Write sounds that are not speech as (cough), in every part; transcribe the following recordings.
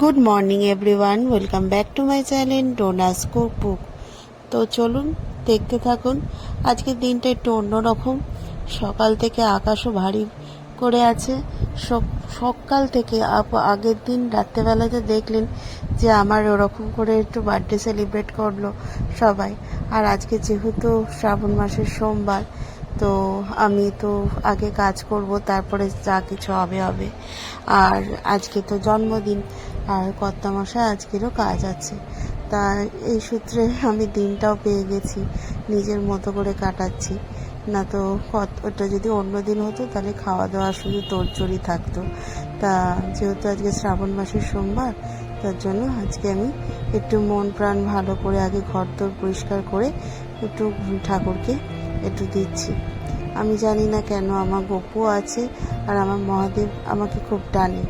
Good morning everyone welcome back to my channel ডোনাস cook book তো চলুন, দেখতে থাকুন। আজকের দিনটা একটু অন্যরকম। সকাল থেকে আকাশও ভারী করে আছে। সকাল থেকে আগের দিন রাত্রেবেলাতে দেখলেন যে আমার ওরকম করে একটু বার্থডে সেলিব্রেট করল সবাই। আর আজকে যেহেতু শ্রাবণ মাসের সোমবার তো আমি তো আগে কাজ করব, তারপরে যা কিছু হবে হবে। আর আজকে তো জন্মদিন, আর কর্তামশাই আজকেরও কাজ আছে। তা এই সূত্রে আমি দিনটাও পেয়ে গেছি, নিজের মতো করে কাটাচ্ছি। না তো ওটা যদি অন্য দিন হতো, তাহলে খাওয়া দাওয়া শুধু তোড়জোড়ই থাকতো। তা যেহেতু আজকে শ্রাবণ মাসের সোমবার, তার জন্য আজকে আমি একটু মন প্রাণ ভালো করে আগে ঘর দোর পরিষ্কার করে একটু ঠাকুরকে একটু দিচ্ছি। আমি জানি না কেন আমার গপু আছে আর আমার মহাদেব আমাকে খুব টানে।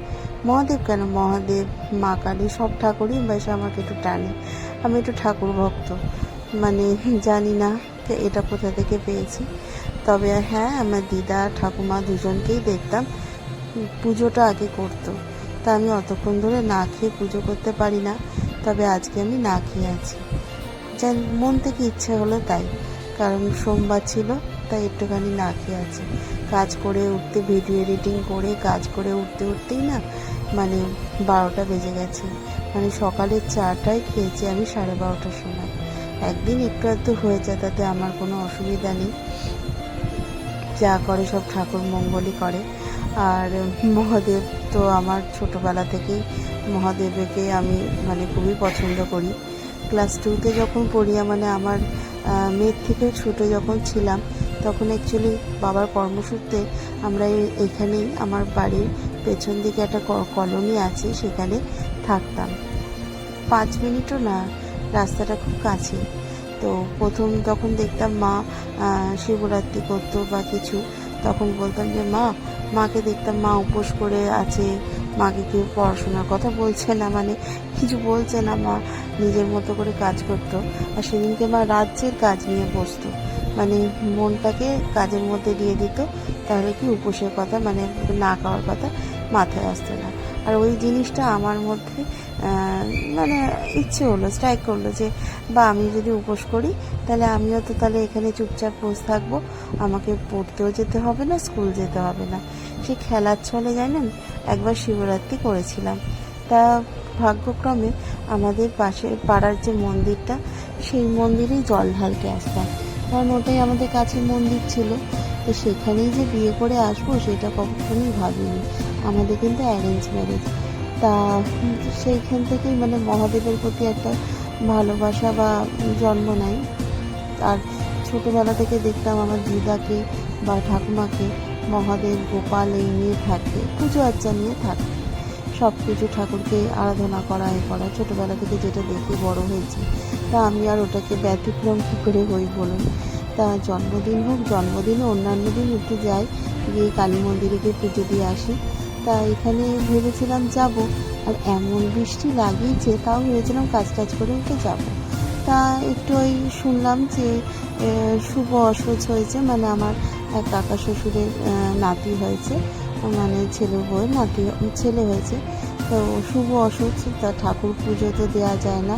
মহাদেব কেন? মহাদেব, মা কালী সব ঠাকুরই বেশ আমাকে একটু টানে। আমি একটু ঠাকুর ভক্ত। মানে জানি না যে এটা কোথা থেকে পেয়েছি। তবে হ্যাঁ আমার দিদা, ঠাকুমা দুজনকেই দেখতাম পুজোটা আগে করতো। তা আমি অতক্ষণ ধরে না খেয়ে পুজো করতে পারি না। তবে আজকে আমি না খেয়ে আছি। যেন মন থেকে ইচ্ছে হলো তাই। কারণ সোমবার ছিল, তাই একটুখানি না খেয়ে আছে। কাজ করে উঠতে, ভিডিও এডিটিং করে, কাজ করে উঠতে উঠতেই না মানে বারোটা বেজে গেছে। মানে সকালের চাটাই খেয়েছি আমি সাড়ে বারোটার সময়। একদিন একটু একটু হয়েছে, তাতে আমার কোনো অসুবিধা নেই। যা করে সব ঠাকুর মঙ্গলই করে। আর মহাদেব তো আমার ছোটবেলা থেকেই, মহাদেবকে আমি মানে খুবই পছন্দ করি। ক্লাস টুতে যখন পড়ি মানে আমার মেয়ের থেকে ছোটো যখন ছিলাম, তখন অ্যাকচুয়ালি বাবার কর্মসূত্রে আমরা এখানেই আমার বাড়ির পেছন দিকে একটা কলোনি আছে, সেখানে থাকতাম। পাঁচ মিনিটও না, রাস্তাটা খুব কাছে। তো প্রথম তখন দেখতাম মা শিবরাত্রি করতো বা কিছু, তখন বলতাম যে, মা, মাকে দেখতাম মা উপোস করে আছে মাকে কেউ পড়াশোনার কথা বলছে না? মানে কিছু বলছে না মা, নিজের মতো করে কাজ করতো। আর সেদিনকে মা রাজ্যের কাজ নিয়ে বসতো। মানে মনটাকে কাজের মধ্যে দিয়ে দিত, তাহলে কি উপোসের কথা মানে না খাওয়ার কথা মাথায় আসতো না। আর ওই জিনিসটা আমার মধ্যে মানে ইচ্ছে হলো স্ট্রাইক করল যে, বা, আমি যদি উপোস করি, তাহলে আমিও তো তাহলে এখানে চুপচাপ বসে থাকব। আমাকে পড়তেও যেতে হবে না স্কুল যেতে হবে না। সে খেলার ছলে, জানেন, একবার শিবরাত্রি করেছিলাম। তা ভাগ্যক্রমে আমাদের পাশে, পাড়ার যে মন্দিরটা, সেই মন্দিরেই জল ঢালতে আসতাম। কারণ ওটাই আমাদের কাছে মন্দির ছিল। তো সেখানেই যে বিয়ে করে আসব, সেটা কখনোই ভাবিনি। আমাদের কিন্তু অ্যারেঞ্জ ম্যারেজ তা সেইখান থেকেই মানে মহাদেবের প্রতি একটা ভালোবাসা বা জন্ম নেয়। আর ছোটোবেলা থেকে দেখতাম আমার দিদাকে বা ঠাকুমাকে মহাদেব, গোপাল এই নিয়ে থাকতে পুজো আর্চা নিয়ে থাকতে সব কিছু ঠাকুরকে আরাধনা করা, এ করা, ছোটোবেলা থেকে যেটা দেখে বড় হয়েছে। তা আমি আর ওটাকে ব্যতিক্রম কী করে হই বলুন? তা জন্মদিন হোক, জন্মদিনে অন্যান্য দিন একটু যাই, গিয়ে কালী মন্দিরে গিয়ে পুজো দিয়ে আসি। তা এখানে ভেবেছিলাম যাব, আর এমন বৃষ্টি লাগিয়েছে তাও ভেবেছিলাম কাজ টাজ করে উঠে যাব। তা একটু ওই শুনলাম যে শুভ অসহ্য হয়েছে মানে আমার এক কাকা শ্বশুরের নাতি হয়েছে মানে ছেলে বউয়ের নাতি, ছেলে হয়েছে। তো শুভ অসহ্য তা ঠাকুর পুজো তো দেওয়া যায় না।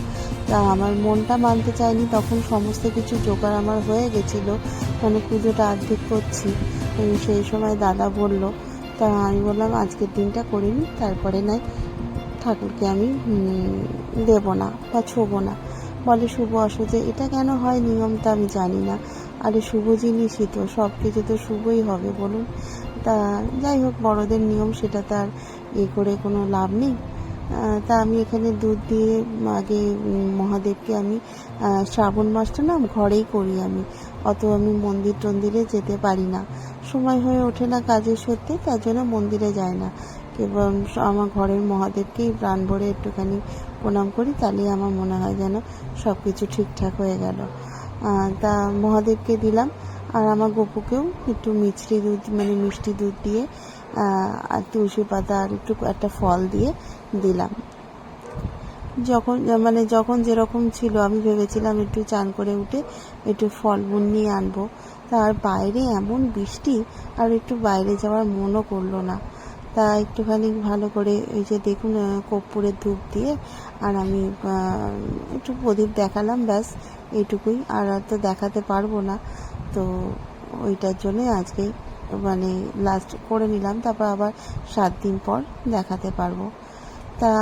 তা আমার মনটা মানতে চায়নি তখন সমস্ত কিছু জোগাড় আমার হয়ে গেছিল মানে পুজোটা অর্ধেক করছি। সেই সময় দাদা বলল তা আমি বললাম, আজকের দিনটা করিনি তারপরে নাই, ঠাকুরকে আমি দেবো না বা ছোবো না। বলে, শুভ অসুখে, এটা কেন হয় নিয়মটা আমি জানি না। আরে, শুভ জিনিসই তো সব কিছু তো শুভই হবে, বলুন। তা যাই হোক, বড়দের নিয়ম, সেটা তার ইয়ে করে কোনো লাভ নেই। তা আমি এখানে দুধ দিয়ে আগে মহাদেবকে আমি শ্রাবণ মাসটা না, ঘরেই করি আমি। অত আমি মন্দির টন্দিরে যেতে পারি না। সময় হয়ে ওঠে না কাজের সত্যি, তার জন্য মন্দিরে যায় না। এবং আমার ঘরের মহাদেবকেই প্রাণ ভরে একটুখানি প্রণাম করি, তাহলেই আমার মনে হয় যেন সব কিছু ঠিকঠাক হয়ে গেল। তা মহাদেবকে দিলাম, আর আমার গপুকেও একটু মিষ্টি দুধ মানে মিষ্টি দুধ দিয়ে আর তুলসী পাতা আর একটু একটা ফল দিয়ে দিলাম। যখন মানে যখন যেরকম ছিল, আমি ভেবেছিলাম একটু চান করে উঠে একটু ফলমূল নিয়ে আনব। তার বাইরে এমন বৃষ্টি আর একটু বাইরে যাওয়ার মনও করল না। তা একটুখানি ভালো করে এই যে দেখুন কর্পূরের ধূপ দিয়ে আর আমি একটু প্রদীপ দেখালাম, ব্যাস, এইটুকুই। আর তো দেখাতে পারব না। তো ওইটার জন্যই আজকে মানে লাস্ট করে নিলাম। তারপর আবার সাত দিন পর দেখাতে পারব। তা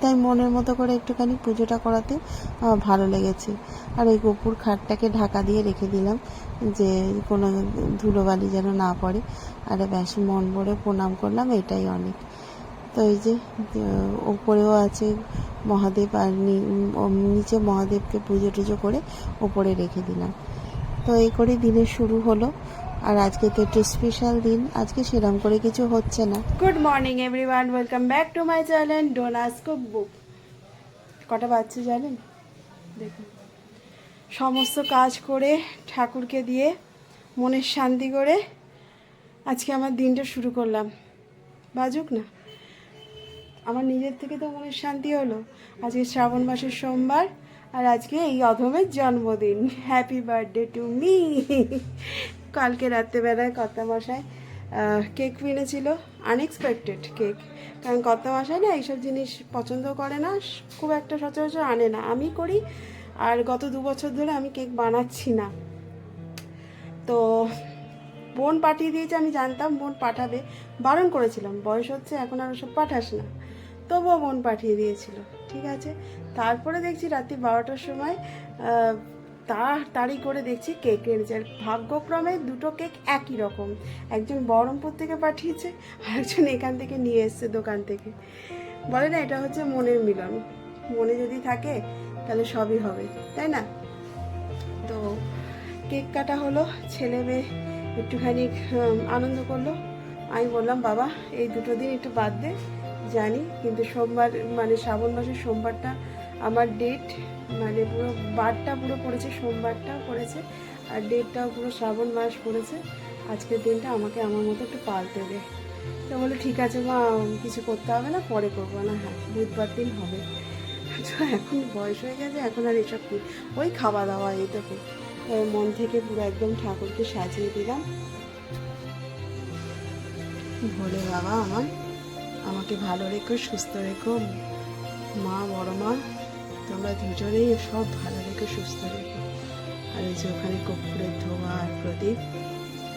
তাই মনের মতো করে একটুখানি পুজোটা করাতে আমার ভালো লেগেছে। আর ওই গোপুর খাটটাকে ঢাকা দিয়ে রেখে দিলাম যে কোনো ধুলোবালি যেন না পড়ে। আর ব্যাস, মন ভরে প্রণাম করলাম, এটাই অনেক। তো এই যে ওপরেও আছে মহাদেব আর নিচে মহাদেবকে পুজো টুজো করে ওপরে রেখে দিলাম। তো এই করে দিনের শুরু হলো। আর আজকে তো একটু স্পেশাল দিন। আজকে সেরকম করে কিছু হচ্ছে না। Good morning everyone welcome back to my channel ডোনাস cook book কটা বাচ্চা জানেন? দেখুন। সমস্ত কাজ করে ঠাকুরকে দিয়ে মনের শান্তি করে আজকে আমার দিনটা শুরু করলাম। বাজুক না? আমার নিজের থেকে তো মনের শান্তি হলো। আজকে শ্রাবণ মাসের সোমবার, আর আজকে এই অধমের জন্মদিন। হ্যাপি বার্থডে টু মি কালকে রাত্রেবেলায় কর্তা মশাই কেক কিনেছিল আনএক্সপেক্টেড কেক। কারণ কর্তা মশাই না এইসব জিনিস পছন্দ করে না, খুব একটা সচরাচর আনে না। আমি করি, আর গত দু বছর ধরে আমি কেক বানাচ্ছি না। তো বোন পাঠিয়ে দিয়েছে, আমি জানতাম বোন পাঠাবে। বারণ করেছিলাম, বয়স হচ্ছে, এখন আর ওসব পাঠাস না। তবুও বোন পাঠিয়ে দিয়েছিল, ঠিক আছে? তারপরে দেখছি রাত্রি বারোটার সময় তাড়াতাড়ি করে দেখছি কেক এনেছে। আর ভাগ্যক্রমে দুটো কেক একই রকম। একজন বহরমপুর থেকে পাঠিয়েছে আর একজন এখান থেকে নিয়ে এসছে দোকান থেকে। বলে না, এটা হচ্ছে মনের মিলন। মনে যদি থাকে, তাহলে সবই হবে, তাই না? তো কেক কাটা হলো, ছেলে মেয়ে একটুখানি আনন্দ করল। আমি বললাম, বাবা, এই দুটো দিন একটু বাদ দে, জানি, কিন্তু সোমবার মানে শ্রাবণ মাসের সোমবারটা আমার ডেট মানে পুরো বারটা পুরো পড়েছে, সোমবারটাও পড়েছে আর ডেটটাও পুরো শ্রাবণ মাস পড়েছে। আজকের দিনটা আমাকে আমার মতো একটু পালতে দে। তো বলে, ঠিক আছে মা, কিছু করতে হবে না, পরে করব না। হ্যাঁ বুধবার দিন হবে। এখন বয়স হয়ে গেছে, এখন আর এসব কি? ওই খাওয়া দাওয়া এইটুকু মন থেকে পুরো একদম ঠাকুরকে সাজিয়ে দিলাম। ভোলে বাবা আমার, আমাকে ভালো রেখো, সুস্থ রেখো। মা বড় মা তোমরা দুজনেই সব ভালো রেখো সুস্থ রেখো আর ওই যে ওখানে কর্পূরের ধোয়া আর প্রদীপ।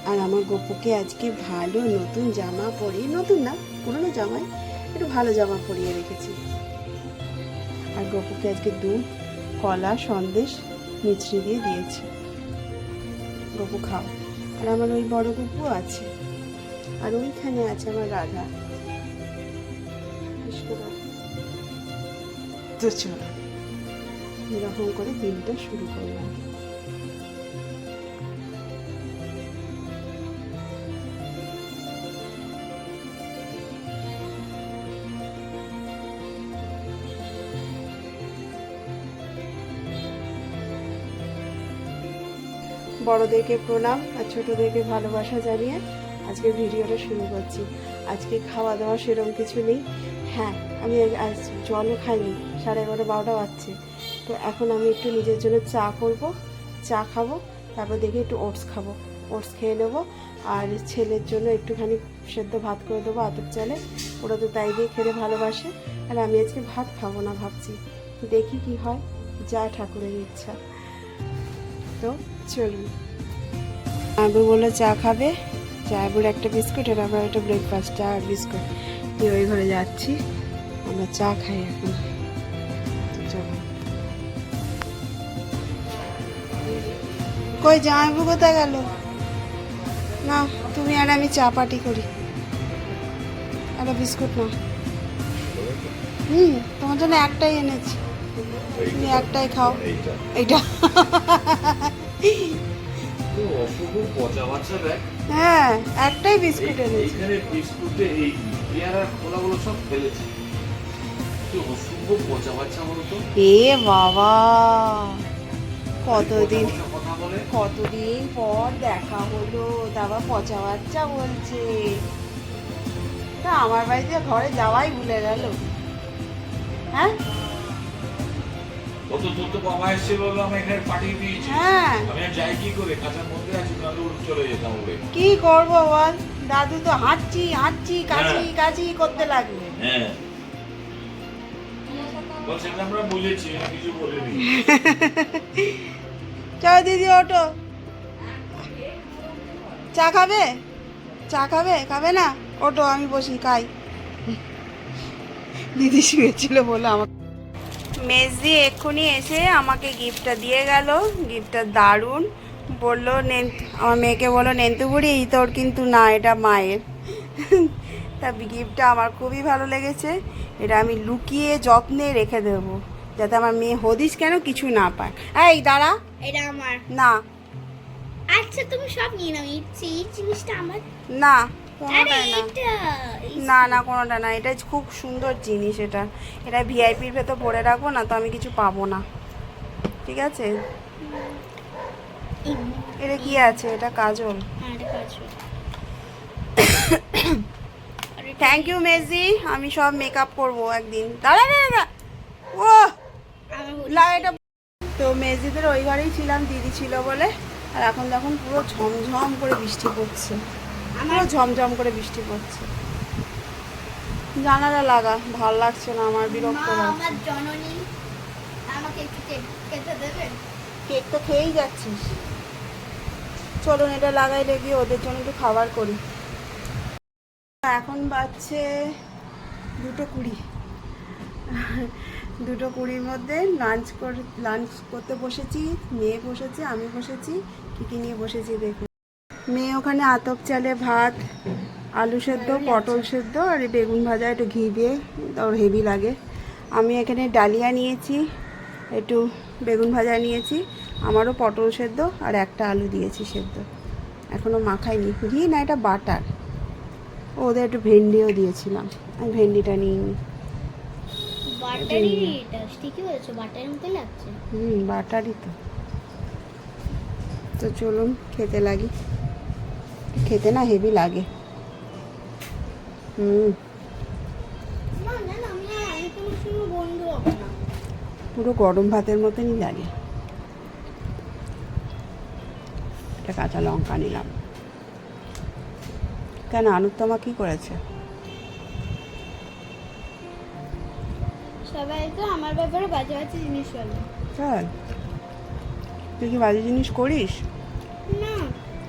আর আমার গপুকে আজকে ভালো নতুন জামা পরিয়ে, নতুন না, পুরনো জামাই, একটু ভালো জামা পরিয়ে রেখেছি। আর গপুকে আজকে দুধ, কলা, সন্দেশ মিছড়ি দিয়ে দিয়েছি। গপু খাও। আর আমার ওই বড় গপু আছে। আর ওইখানে আছে আমার রাধা। তো চলো। এরকম করে দিনটা শুরু করলাম। বড়দেরকে প্রণাম আর ছোটদেরকে ভালোবাসা জানিয়ে আজকে ভিডিওটা শুরু করছি। আজকে খাওয়া দাওয়া সেরকম কিছু নেই। হ্যাঁ আমি আজ- জলও খাইনি, সাড়ে এগারো বারোটা বাজছে। তো এখন আমি একটু নিজের জন্য চা করব, চা খাব, তারপর দেখি একটু ওটস খাব, ওটস খেয়ে নেব, আর ছেলের জন্য একটুখানি সেদ্ধ ভাত করে দেবো আতপ চালে, ওরা তো তাই দিয়ে খেতে ভালোবাসে, আর আমি আজকে ভাত খাব না ভাবছি, দেখি কি হয়, যা ঠাকুরের ইচ্ছা। তো চলুন। আবু বলল, চা খাবে? চা, আবুর একটা বিস্কুট আর আবার একটা ব্রেকফাস্ট চা আর বিস্কুট। দিয়ে ওই ঘরে যাচ্ছি, আমরা চা খাই এখন। কই জামাইবু কোথায় গেল? না তুমি আর আমি চা পার্টি করি। একটা বিস্কুট না হুম তোমার জন্য একটাই এনেছি। তুমি একটাই খাও। এইটা। হ্যাঁ একটাই বিস্কুট এনেছি। বিস্কুটে এই খোলাগুলো সব ফেলেছে। এ বাবা কতদিন কতদিন পর দেখা হলো তারপর পচা বাচ্চা বলছে। তা আমার বাড়িতে ঘরে যাওয়াই ভুলে গেল। হ্যাঁ? কত তোর তো বাবা এসেছিল বলে আমি এখানে পাঠিয়ে দিয়েছি। হ্যাঁ। আমি আর যাই কি করে? কাঁচার মধ্যে আছি নাহলে উড়ে চলে যেতাম ওরে কি করব বল? দাদু তো হাঁচছি হাঁচছি কাশি হ্যাঁ। কাশি করতে লাগবে হ্যাঁ। আমরা বুঝেছি কিছু বলিনি। (laughs) চলো দিদি ওটো চা খাবে? চা খাবে? খাবে না? ওটো আমি বসি, খাই। দিদি শুয়েছিল বলে আমাকে মেজদি এক্ষুনি এসে আমাকে গিফটটা দিয়ে গেল। গিফটটা দারুণ। বলল, নেন আমার মেয়েকে বলল নেন্তুবুড়ি তোর কিন্তু না, এটা মায়ের। তা গিফটটা আমার খুবই ভালো লেগেছে। এটা আমি লুকিয়ে যত্নে রেখে দেবো। যাতে আমার মেয়ে হদিস কেন কিছু না পায়। এই দাঁড়া। এটা আমার। না। আচ্ছা তুমি সব নিয়ে নাও। এই জিনিসটা আমার। না না। না কোনোটা না। এটা খুব সুন্দর জিনিস এটা। এটা ভিআইপির ভেতর ভরে রাখব না তো আমি কিছু পাবো না। ঠিক আছে? এটা কি আছে? এটা কাজল। থ্যাংক ইউ মেজি আমি সব মেকআপ করব একদিন। দাঁড়া দাঁড়া ও এটা তো মেজিদের ওই ঘরেই ছিলাম দিদি ছিল বলে। আর এখন দেখুন পুরো ঝমঝম করে বৃষ্টি পড়ছে। পুরো ঝমঝম করে বৃষ্টি পড়ছে। জানালা লাগা ভালো লাগছে না আমার বিরক্ত লাগছে। আমার জননী আমাকে একটু কেক তো খেয়েই যাচ্ছিস। চলুন এটা লাগাই লেগে ওদের জন্য একটু খাবার করি। এখন বাজছে দুটো কুড়ি। দুটো কুড়ির মধ্যে লাঞ্চ করে লাঞ্চ করতে বসেছি, মেয়ে বসেছে, আমি বসেছি, কী কী নিয়ে বসেছি দেখুন। মেয়ে ওখানে আতপ চালে ভাত, আলু সেদ্ধ, পটল সেদ্ধ, আর বেগুন ভাজা, একটু ঘি দিয়ে ওর হেভি লাগে। আমি এখানে ডালিয়া নিয়েছি, একটু বেগুন ভাজা নিয়েছি, আমারও পটল সেদ্ধ, আর একটা আলু দিয়েছি সেদ্ধ। এখনও মাখাইনি, ঘি না, এটা বাটার। ওদের একটু ভেন্ডিও দিয়েছিলাম, আমি ভেন্ডিটা নিইনি। বাটারি এটা ঠিকই বলেছ বাটারের মতো লাগছে। হুম বাটারই তো। তো চলুন খেতে লাগি। খেতে না হেভি লাগে। হুম। পুরো গরম ভাতের মতনই লাগে। একটা কাঁচা লঙ্কা নিলাম। কেন আনুত্তমা কি করেছে? সবাই তো আমার ব্যাপারে বাজে বাজে জিনিস বলে। চল। তুই কি বাজে জিনিস করিস? না।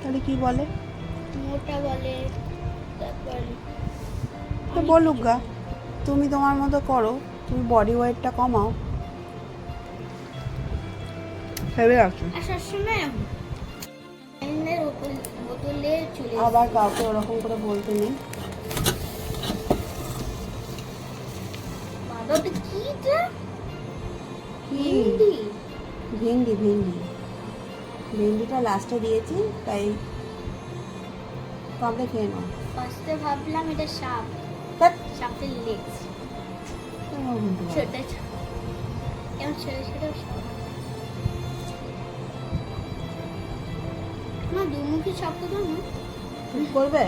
তাহলে কি বলে? মোটা বলে তারপর তো বলুক গা তুমি তোমার মতো করো তুমি বডি ওয়েটটা কমাও। ভেবে রাখছো? এমনের বোতলে আবার কাউকে ওরকম করে বলতে নেই বাবা ওটা কি এটা? হিন্দি ভেন্ডি। ভেন্ডি ভেন্ডিটা লাস্টে দিয়েছি তাই কামড়ে খেয়ে নাও। ফার্স্টে ভাবলাম এটা সাপ। সাপের লেগস। ছোট এমন ছোট ছোট সাপ? মা দুমুখী সাপ তো না? করবে?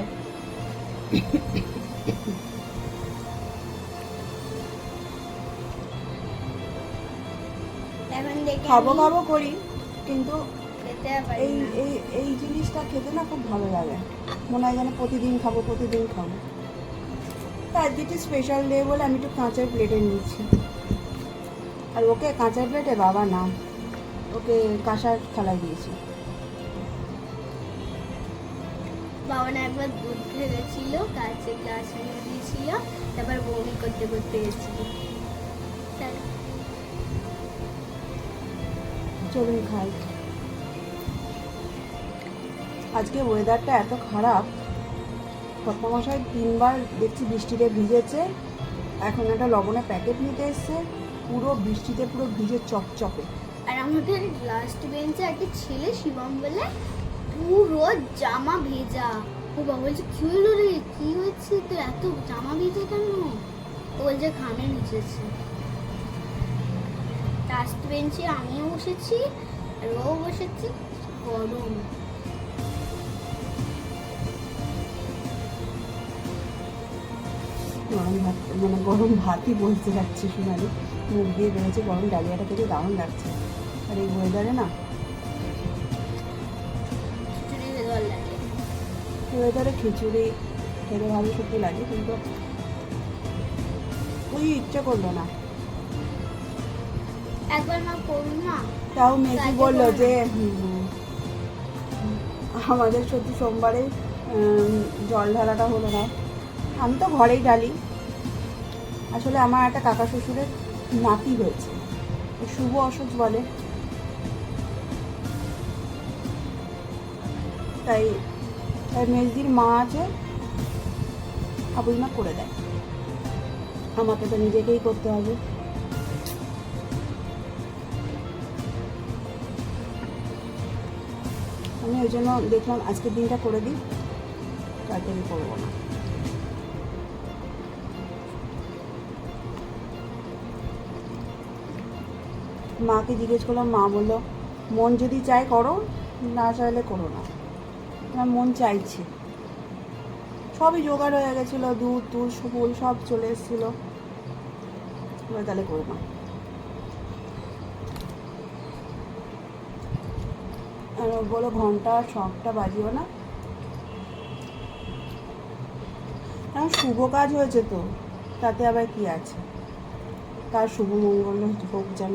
খাব খাব করি কিন্তু এই এই এই জিনিসটা খেতে না খুব ভালো লাগে। মনে হয় যেন প্রতিদিন খাব প্রতিদিন খাব। তা আজকে একটু স্পেশাল ডে বলে আমি একটু কাঁচের প্লেটে নিচ্ছি আর ওকে কাঁচের প্লেটে বাবা না ওকে কাঁসার থালায় দিয়েছি। বাবা না একবার দুধ ভেবেছিল কাছে গ্লাস এনে দিয়েছিল তারপর বমি করতে করতে গেছিল তাই- চলুন খাই। আজকে ওয়েদারটা এত খারাপ। কর্তামশাই তিনবার দেখছি বৃষ্টিতে ভিজেছে। এখন একটা লবণের প্যাকেট নিতে এসছে। পুরো বৃষ্টিতে পুরো ভিজে চকচকে। আর আমাদের লাস্ট বেঞ্চে একটা ছেলে শিবম বলে, পুরো জামা ভেজা। ও বাবা বলছে, কি হলো রে? কি হয়েছে? তো এত জামা ভেজা কেন? ও বলছে, ঘামে ভিজেছে। লাস্ট বেঞ্চে আমিও বসেছি আর ও বসেছি গরম। গরম ভাত মানে গরম ভাতই বলতে যাচ্ছে সোনালি মুখ দিয়ে বেরোচ্ছে গরম ডালিয়াটা থেকে দারুণ লাগছে। আর এই ওয়েদারে না খিচুড়ি ভেজাল লাগে। ওয়েদারে খিচুড়ি খেতে ভালো সত্যি লাগে কিন্তু ওই ইচ্ছে করল না। একবার মা করুন না। তাও মেজি বলল যে আমাদের সত্যি সোমবারে জল ঢালাটা হলো না। আমি তো ঘরেই ঢালি। আসলে আমার একটা কাকা শ্বশুরের নাতি হয়েছে। শুভ অসুখ বলে। তাই তাই মেজদির মা আছে আবুই মা করে দেয়। আমাকে তো নিজেকেই করতে হবে। আমি ওই জন্য দেখলাম আজকের দিনটা করে দিই কালকে আমি করব না। মাকে জিজ্ঞেস করলাম, মা বলল, মন যদি চায় করো, না চাইলে করো না। আমার মন চাইছে। সবই জোগাড় হয়ে গেছিল দুধ টুধ ফুল সব চলে এসেছিল। তাহলে করো না আর ও বলো ঘণ্টা শখটা বাজিও না? কারণ শুভ কাজ হয়েছে তো। তাতে আবার কি আছে? তার শুভ মঙ্গল হোক যেন।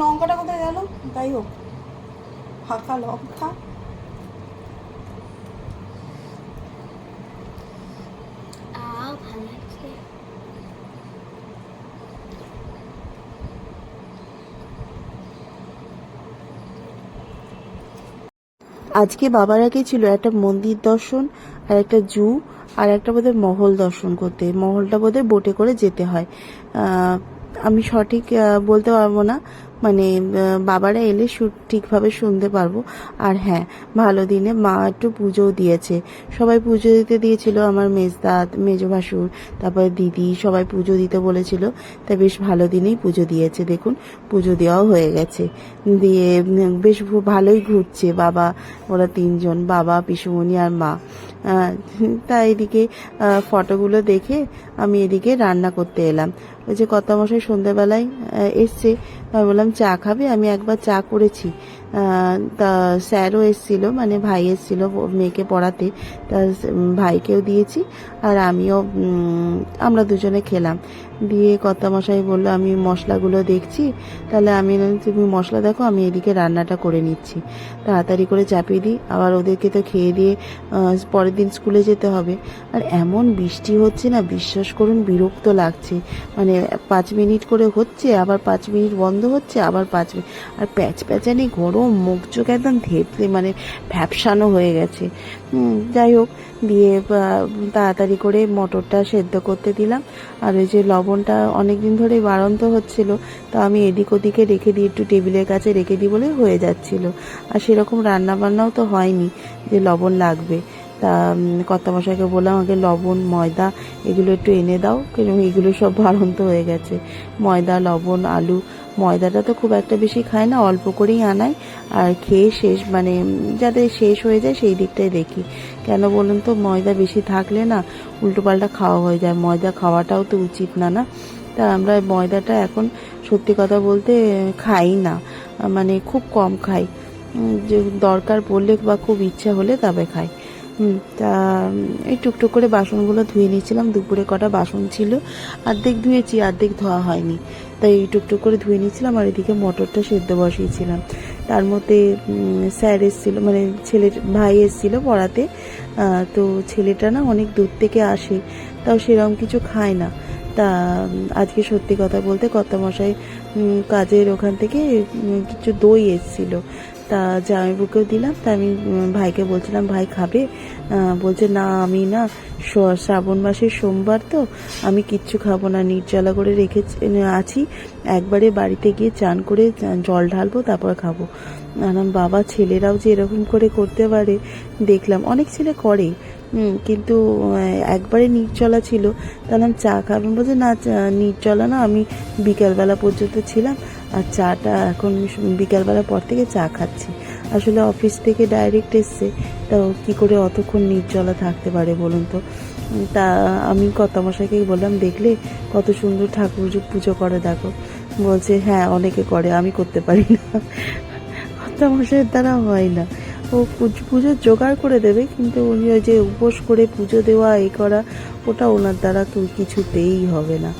লঙ্কাটা কোথায় গেল? তাই হোক, ফাঁকা লঙ্কা আ ভালো লাগছে আজকে বাবার আগে ছিল একটা মন্দির দর্শন, আর একটা জু, আর একটা বোধহয় মহল দর্শন করতে। মহলটা বোধহয় বোটে করে যেতে হয়। আমি সঠিক বলতে পারব না। মানে বাবারা এলে শু- ঠিকভাবে শুনতে পারব। আর হ্যাঁ ভালো দিনে মা একটু পুজোও দিয়েছে। সবাই পুজো দিতে দিয়েছিল আমার মেজদাদ মেজো ভাসুর, তারপরে দিদি সবাই পুজো দিতে বলেছিল। তাই বেশ ভালো দিনেই পুজো দিয়েছে, দেখুন, পুজো দেওয়াও হয়ে গেছে। দিয়ে, বেশ ভালোই ঘুরছে বাবা, ওরা তিনজন, বাবা, পিসুমণি আর মা। তা এদিকে ফটোগুলো দেখে আমি এদিকে রান্না করতে এলাম। ওই যে কত মশাই সন্ধ্যেবেলায় আহ, এসছে। আমি বললাম চা খাবে? আমি একবার চা করেছি। তা স্যারও এসছিল মানে ভাই এসছিল মেয়েকে পড়াতে। তা ভাইকেও দিয়েছি আর আমিও আমরা দুজনে খেলাম। দিয়ে কর্তামশাই বলল, আমি মশলাগুলো দেখছি, তাহলে আমি তুমি মশলা দেখো, আমি এদিকে রান্নাটা করে নিচ্ছি। তাড়াতাড়ি করে চাপিয়ে দিই, আবার ওদেরকে তো খেয়ে দিয়ে পরের দিন স্কুলে যেতে হবে। আর এমন বৃষ্টি হচ্ছে না, বিশ্বাস করুন, বিরক্ত লাগছে। মানে পাঁচ মিনিট করে হচ্ছে, আবার পাঁচ মিনিট বন্ধ হচ্ছে, আবার পাঁচ মিনিট আর প্যাচ প্যাচানি গরম মুখ চোখ একদম ধেতলে মানে ভ্যাপসানো হয়ে গেছে। যাই হোক, দিয়ে তাড়াতাড়ি করে মটরটা সেদ্ধ করতে দিলাম। আর ওই যে লবণটা অনেক দিন ধরেই বাড়ন্ত হচ্ছিল, তো আমি এদিক ওদিকে রেখে দিই একটু টেবিলের কাছে রেখে দিই বলে হয়ে যাচ্ছিল। আর সেরকম রান্না বান্নাও তো হয়নি, যে লবণ লাগবে। তা কর্তামশাইকে বললাম, আগে লবণ, ময়দা এগুলো একটু এনে দাও। কারণ এগুলো সব বাড়ন্ত হয়ে গেছে। ময়দা, লবণ, আলু ময়দাটা তো খুব একটা বেশি খায় না, অল্প করেই আনাই আর খেয়ে শেষ মানে যাতে শেষ হয়ে যায় সেই দিকটাই দেখি। কেন বলুন তো, ময়দা বেশি থাকলে না উল্টোপাল্টা খাওয়া হয়ে যায়। ময়দা খাওয়াটাও তো উচিত না না? তা আমরা ময়দাটা এখন সত্যি কথা বলতে খাই না মানে খুব কম খাই। যে দরকার পড়লে বা খুব ইচ্ছা হলে তবে খাই। তা এই টুকটুক করে বাসনগুলো ধুয়ে নিয়েছিলাম। দুপুরে কটা বাসন ছিল। অর্ধেক ধুয়েছি অর্ধেক ধোয়া হয়নি। তাই এই টুকটুক করে ধুয়ে নিয়েছিলাম আর এদিকে মটরটা সেদ্ধ বসিয়েছিলাম। তার মধ্যে স্যার এসেছিল মানে ছেলের ভাই এসেছিল পড়াতে তো ছেলেটা না অনেক দূর থেকে আসে, তাও সেরকম কিছু খায় না। তা আজকে সত্যি কথা বলতে কর্তামশাই কাজের ওখান থেকে কিছু দই এসেছিল। তা জামাইবুকেও দিলাম, তা আমি ভাইকে বলছিলাম, ভাই খাবে? বলছে, না, আমি না শ্রাবণ মাসের সোমবার তো, আমি কিচ্ছু খাব না নির্জলা করে রেখে আছি। একবারে বাড়িতে গিয়ে চান করে জল ঢালবো, তারপর খাব। আর বাবা, ছেলেরাও যে এরকম করে করতে পারে, দেখলাম। অনেক ছেলে করে কিন্তু একবারে নির্জলা ছিল, তাহলে চা খাবেন বলছে, না নির্জলা না, আমি বিকালবেলা পর্যন্ত ছিলাম, আর চাটা এখন বিকালবেলা পর থেকে চা খাচ্ছি। আসলে অফিস থেকে ডাইরেক্ট এসছে, তা কী করে অতক্ষণ নির্জলা থাকতে পারে বলুন তো? তা আমি কর্তামশাইকে বললাম, দেখলে কত সুন্দর ঠাকুর পুজো করে, দেখো। বলছে হ্যাঁ অনেকে করে, আমি করতে পারি না। কর্তামশাইয়ের দ্বারা হয় না। ও পুজ- জোগাড় করে দেবে, কিন্তু উনি ওই যে উপোস করে পুজো দেওয়া এই করা, ওটা ওনার দ্বারা কিছুতেই হবে না।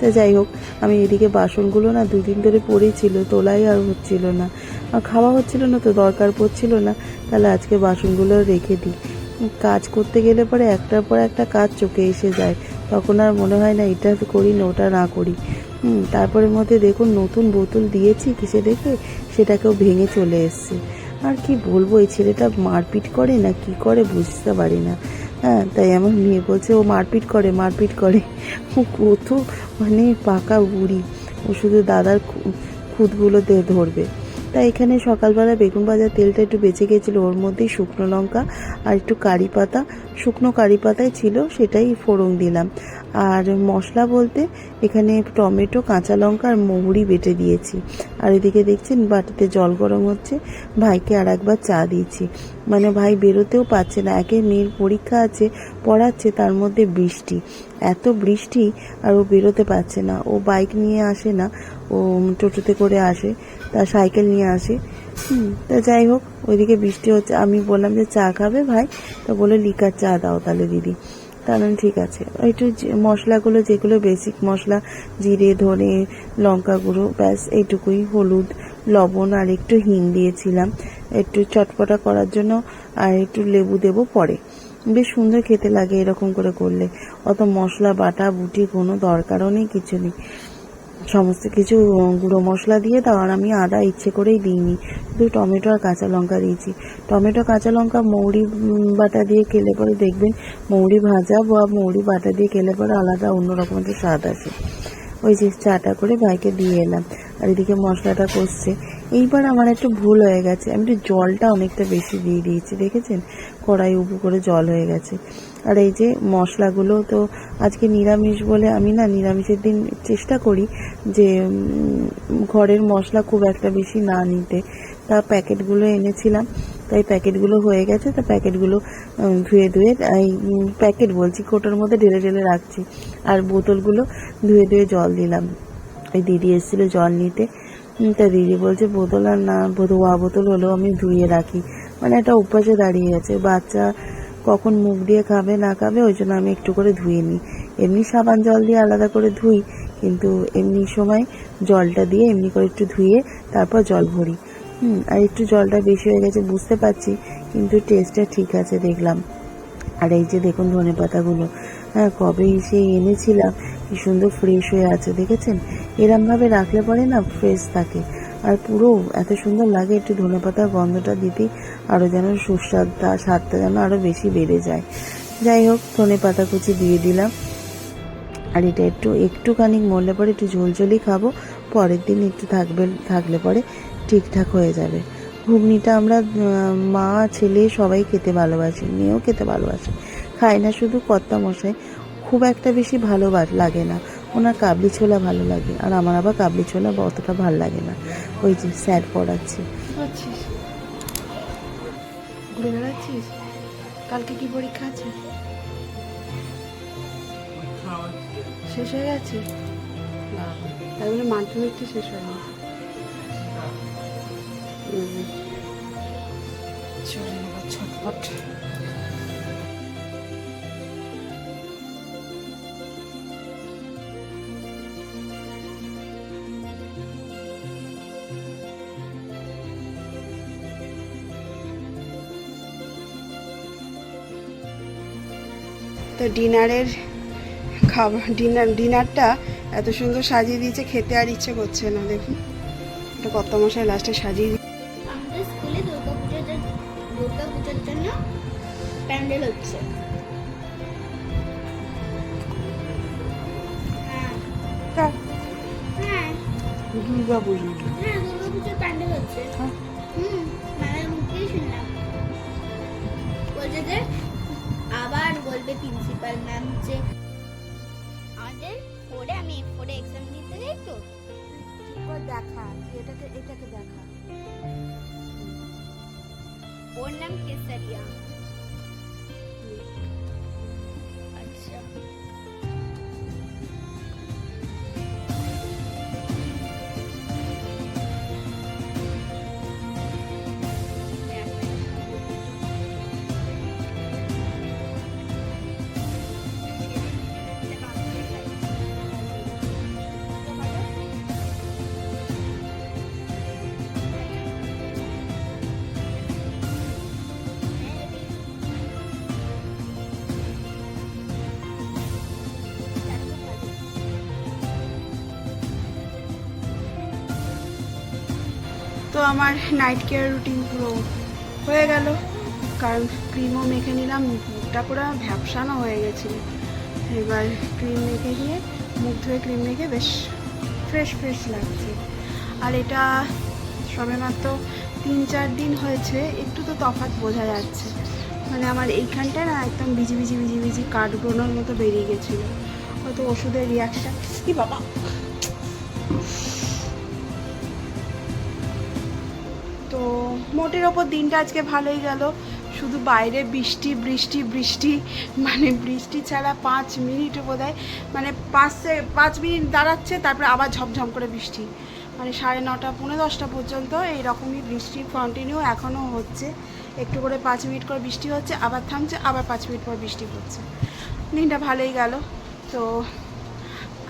তা যাই হোক, আমি এদিকে বাসনগুলো না দুদিন ধরে পড়েছিল, তোলাই আর হচ্ছিল না। আর খাওয়া হচ্ছিল না তো, দরকার পড়ছিল না। তাহলে আজকে বাসনগুলো রেখে দিই। কাজ করতে গেলে পরে একটার পর একটা কাজ চোখে এসে যায়। তখন আর মনে হয় না, এটা করি না, ওটা না করি। তারপরের মধ্যে দেখুন, নতুন বোতল দিয়েছি কিসে দেখে, সেটাকেও ভেঙে চলে এসছে। আর কি বলব, এই ছেলেটা মারপিট করে না কি করে বুঝতে পারি না। হ্যাঁ তাই আমার মেয়ে বলছে, ও মারপিট করে মারপিট করে। ও কত মানে পাকা বুড়ি। ও শুধু দাদার খু- খুদগুলো ধরবে। তাই এখানে সকালবেলা বেগুন ভাজার তেলটা একটু বেঁচে গেছিল, ওর মধ্যেই শুকনো লঙ্কা আর একটু কারি পাতা। শুকনো কারি পাতায় ছিল, সেটাই ফোড়ন দিলাম। আর মশলা বলতে এখানে টমেটো, কাঁচা লঙ্কা আর মৌরি বেটে দিয়েছি। আর এদিকে দেখছেন বাটিতে জল গরম হচ্ছে। ভাইকে আর একবার চা দিয়েছি। মানে ভাই বেরোতেও পাচ্ছে না। একে মেয়ের পরীক্ষা আছে, পড়াচ্ছে, তার মধ্যে বৃষ্টি। এত বৃষ্টি আর ও বেরোতে পারছে না। ও বাইক নিয়ে আসে না, ও টোটোতে করে আসে, তা সাইকেল নিয়ে আসে। তা যাই হোক, ওইদিকে বৃষ্টি হচ্ছে। আমি বললাম যে চা খাবে ভাই? তা বলে, লিকার চা দাও তাহলে দিদি। তাহলে ঠিক আছে। একটু মশলাগুলো, যেগুলো বেসিক মশলা, জিরে, ধনে, লঙ্কা গুঁড়ো, ব্যাস এইটুকুই, হলুদ, লবণ আর একটু হিং দিয়েছিলাম। একটু চটপটা করার জন্য আর একটু লেবু দেবো পরে। বেশ সুন্দর খেতে লাগে এরকম করে করলে। অত মশলা, বাটা, বুটি কোনো দরকারও নেই, কিছু নেই। সমস্ত কিছু গুঁড়ো মশলা দিয়ে দাও, আর আমি আদা ইচ্ছে করেই দিইনি। শুধু টমেটো আর কাঁচা লঙ্কা দিয়েছি। টমেটো, কাঁচা লঙ্কা, মৌরি বাটা দিয়ে খেলে পরে দেখবেন মৌরি ভাজা বা মৌরি বাটা দিয়ে খেলে পরে আলাদা অন্যরকম একটা স্বাদ আসে। ওই যে চাটা করে ভাইকে দিয়ে এলাম। আর এদিকে মশলাটা কষছে। এইবার আমার একটু ভুল হয়ে গেছে। আমি একটু জলটা অনেকটা বেশি দিয়ে দিয়েছি, দেখেছেন? কড়াই উবু করে জল হয়ে গেছে। আর এই যে মশলাগুলো তো আজকে নিরামিষ বলে আমি না নিরামিষের দিন চেষ্টা করি যে ঘরের মশলা খুব একটা বেশি না নিতে। তা প্যাকেটগুলো এনেছিলাম, তাই প্যাকেটগুলো হয়ে গেছে, তা প্যাকেটগুলো ধুয়ে ধুয়ে, এই প্যাকেট বলছি, কোটোর মধ্যে ঢেলে ঢেলে রাখছি। আর বোতলগুলো ধুয়ে ধুয়ে জল দিলাম। ওই দিদি এসেছিল জল নিতে। তা দিদি বলছে, বোতল আর না ধোয়া বোতল হলেও আমি ধুয়ে রাখি। মানে একটা অভ্যাসে দাঁড়িয়ে গেছে বাচ্চা কখন মুখ দিয়ে খাবে, না খাবে, ওই জন্য আমি একটু করে ধুয়ে নিই। এমনি সাবান জল দিয়ে আলাদা করে ধুই, কিন্তু এমনি সময় জলটা দিয়ে এমনি করে একটু ধুয়ে তারপর জল ভরি। হুম, আর একটু জলটা বেশি হয়ে গেছে বুঝতে পারছি, কিন্তু টেস্টটা ঠিক আছে দেখলাম। আর এই যে দেখুন ধনে পাতাগুলো হ্যাঁ কবে এসে এনেছিলাম, কি সুন্দর ফ্রেশ হয়ে আছে, দেখেছেন? এরমভাবে রাখলে পরে না ফ্রেশ থাকে। আর পুরো এত সুন্দর লাগে একটু ধনে পাতার গন্ধটা দিতেই আরও যেন সুস্বাদটা, স্বাদটা যেন আরও বেশি বেড়ে যায়। যাই হোক ধনে পাতা কুচি দিয়ে দিলাম। আর এটা একটু, একটুখানি মরলে পরে একটু ঝোলঝোলই খাব, পরের দিন একটু থাকবে, থাকলে পরে ঠিকঠাক হয়ে যাবে। ঘুগনিটা আমরা মা, ছেলে সবাই খেতে ভালোবাসি, মেয়েও খেতে ভালোবাসে। খায় না শুধু কর্তা মশাই খুব একটা বেশি ভালো লাগে না। ওনার কাবলি ছোলা ভালো লাগে, আর আমার আবার কাবলি ছোলা অতটা ভালো লাগে না। ওই যে স্যার পড়াচ্ছি। ঘুরে বেড়াচ্ছিস? কালকে কি পরীক্ষা আছে? শেষ হয়ে গেছে? তাই বলে মাধ্যমিকটা শেষ হয়নি। হুম। চলে এবার ছটফট ডিনারের খাবার ডিনার ডিনারটা এত সুন্দর সাজিয়ে দিয়েছে খেতে আর ইচ্ছে করছে না দেখুন। এটা কত মশাই লাস্টে সাজিয়ে দিয়ে আমাদের স্কুলে দুর্গা পুজোর জন্য প্যান্ডেল হচ্ছে। হ্যাঁ। হ্যাঁ। দুর্গা পুজো হ্যাঁ দুর্গা পুজোর প্যান্ডেল হচ্ছে। হ্যাঁ। হুম ম্যামের মুখেই শুনলাম। বলছে যে বলবে প্রিন্সিপাল ম্যাম যে আমাদের ফোরে আমি ফোরে এক্সাম দিতে যাই তো। দেখা এটাকে এটাকে দেখা। ওর নাম কেসারিয়া। তো আমার নাইট কেয়ার রুটিন পুরো হয়ে গেল। কারণ ক্রিমও মেখে নিলাম, মুখটা পুরো ভ্যাপসানো হয়ে গেছিল। এবার ক্রিম মেখে দিয়ে মুখ ধুয়ে ক্রিম মেখে বেশ ফ্রেশ ফ্রেশ লাগছে। আর এটা সবেমাত্র তিন চার দিন হয়েছে, একটু তো তফাৎ বোঝা যাচ্ছে। মানে আমার এইখানটায় না একদম বিজি বিজি বিজি বিজি কাঠগুলোর মতো বেরিয়ে গেছিল। হয়তো ওষুধের রিয়াকশান কি বাবা! মোটের ওপর দিনটা আজকে ভালোই গেল। শুধু বাইরে বৃষ্টি বৃষ্টি বৃষ্টি মানে বৃষ্টি ছাড়া পাঁচ মিনিট বোধ মানে পাঁচ পাঁচ মিনিট দাঁড়াচ্ছে, তারপরে আবার ঝমঝম করে বৃষ্টি। মানে সাড়ে নটা, পৌনে দশটা পর্যন্ত এইরকমই বৃষ্টি কন্টিনিউ এখনও হচ্ছে। একটু করে পাঁচ মিনিট করে বৃষ্টি হচ্ছে, আবার থামছে, আবার পাঁচ মিনিট পর বৃষ্টি পড়ছে। দিনটা ভালোই গেল। তো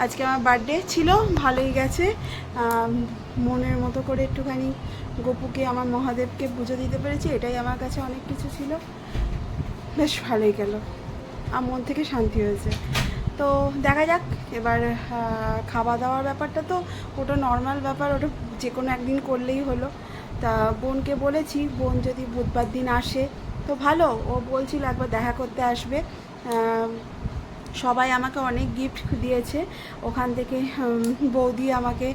আজকে আমার বার্থডে ছিল, ভালোই গেছে। মনের মতো করে একটুখানি গপুকে, আমার মহাদেবকে পুজো দিতে পেরেছি, এটাই আমার কাছে অনেক কিছু ছিল। বেশ ভালোই গেল। আর মন থেকে শান্তি হয়েছে। তো দেখা যাক, এবার খাওয়া দাওয়ার ব্যাপারটা তো ওটা নর্মাল ব্যাপার, ওটা যে কোনো একদিন করলেই হলো। তা বোনকে বলেছি, বোন যদি বুধবার দিন আসে, তো ভালো, ও বলছিল একবার দেখা করতে আসবে। সবাই আমাকে অনেক গিফট দিয়েছে। ওখান থেকে বৌদি আমাকে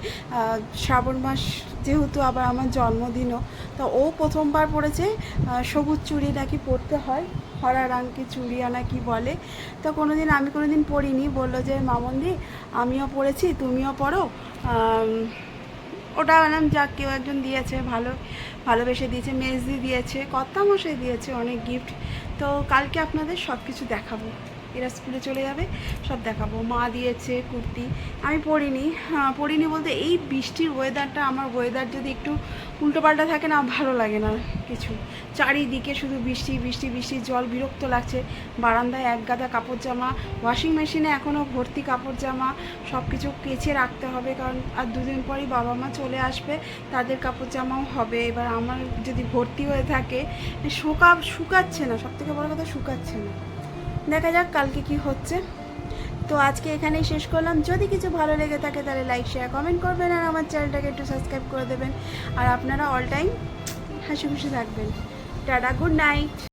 শ্রাবণ মাস যেহেতু আবার আমার জন্মদিনও, তো ও প্রথমবার পড়েছে সবুজ চুড়ি নাকি পরতে হয়, হরা রাঙকে চুড়িয়া নাকি বলে। তো কোনো দিন আমি কোনো দিন পরিনি বলল যে, মামন্দি, আমিও পড়েছি, তুমিও পড়ো। ওটা বললাম, যাক, কেউ একজন দিয়েছে, ভালো, ভালোবেসে দিয়েছে, মেজদি দিয়েছে কর্তা মশাই দিয়েছে অনেক গিফট তো কালকে আপনাদের সব কিছু দেখাবো। এরা স্কুলে চলে যাবে সব দেখাবো। মা দিয়েছে কুর্তি। আমি পরিনি। হ্যাঁ, পরিনি বলতে এই বৃষ্টির ওয়েদারটা আমার ওয়েদার যদি একটু উল্টোপাল্টা থাকে না ভালো লাগে না কিছু। চারিদিকে শুধু বৃষ্টি বৃষ্টি বৃষ্টির জল বিরক্ত লাগছে। বারান্দায় এক গাদা কাপড় জামা ওয়াশিং মেশিনে এখনও ভর্তি কাপড় জামা সব কিছু কেচে রাখতে হবে কারণ আর দুদিন পরই বাবা মা চলে আসবে তাদের কাপড় জামাও হবে। এবার আমার যদি ভর্তি হয়ে থাকে শুকা শুকাচ্ছে না। সব থেকে বড় কথা শুকাচ্ছে না। দেখা যাক কালকে কি হচ্ছে। তো আজকে এখানেই শেষ করলাম। যদি কিছু ভালো লেগে থাকে তাহলে লাইক শেয়ার কমেন্ট করবেন আর আমার চ্যানেলটাকে একটু সাবস্ক্রাইব করে দেবেন। আর আপনারা অল টাইম হাসি খুশি থাকবেন। Tata good night